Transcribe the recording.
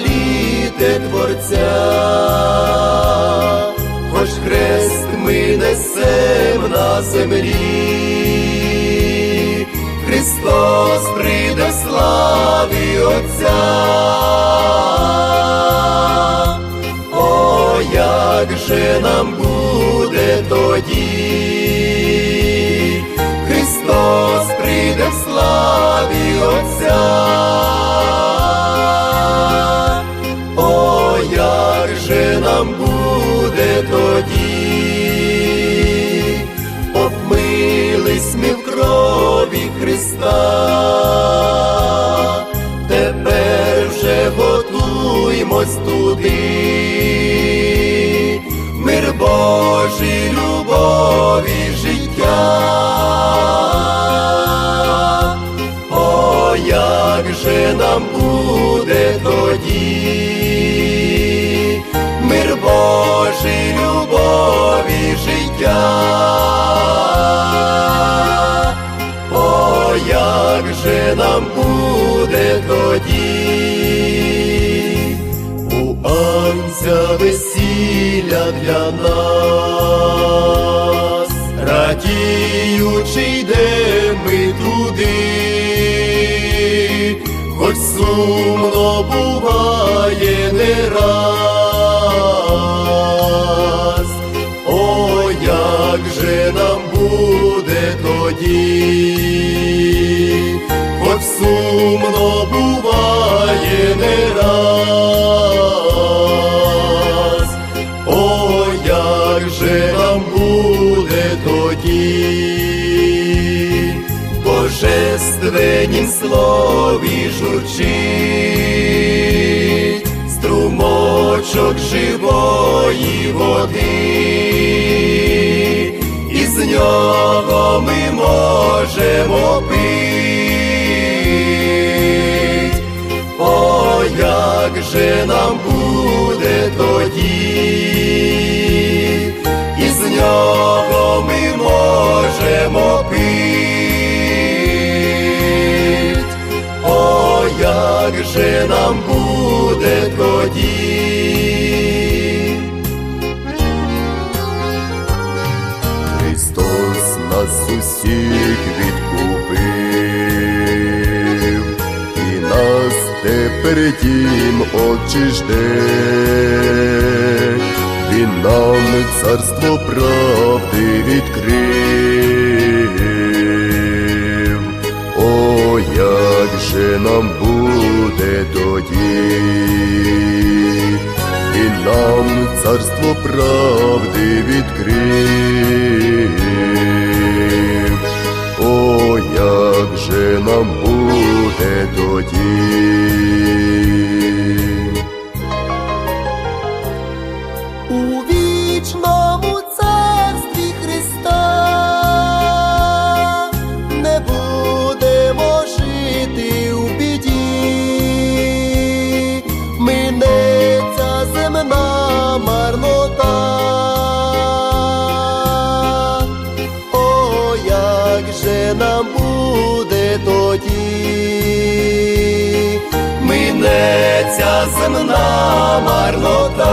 жаліти Творця, хоч хрест ми несем на землі, Христос прийде славі Отця. О, як же нам буде тоді, Христа, тепер вже готуймось туди, мир Божий, любові, життя. О, як же нам буде анця весілля для нас, радіючи йдем ми туди, хоч сумно буває не раз. Божественнім слові журчить. Струмочок живої води, і з нього ми можемо пить. О, як же нам буде тоді, як же нам буде тоді. Христос нас усіх відкупив, і нас тепер дім Отче Він нам царство правди відкрив. О, як же нам буде тоді, і нам царство правди відкрив. Ця земна марнота.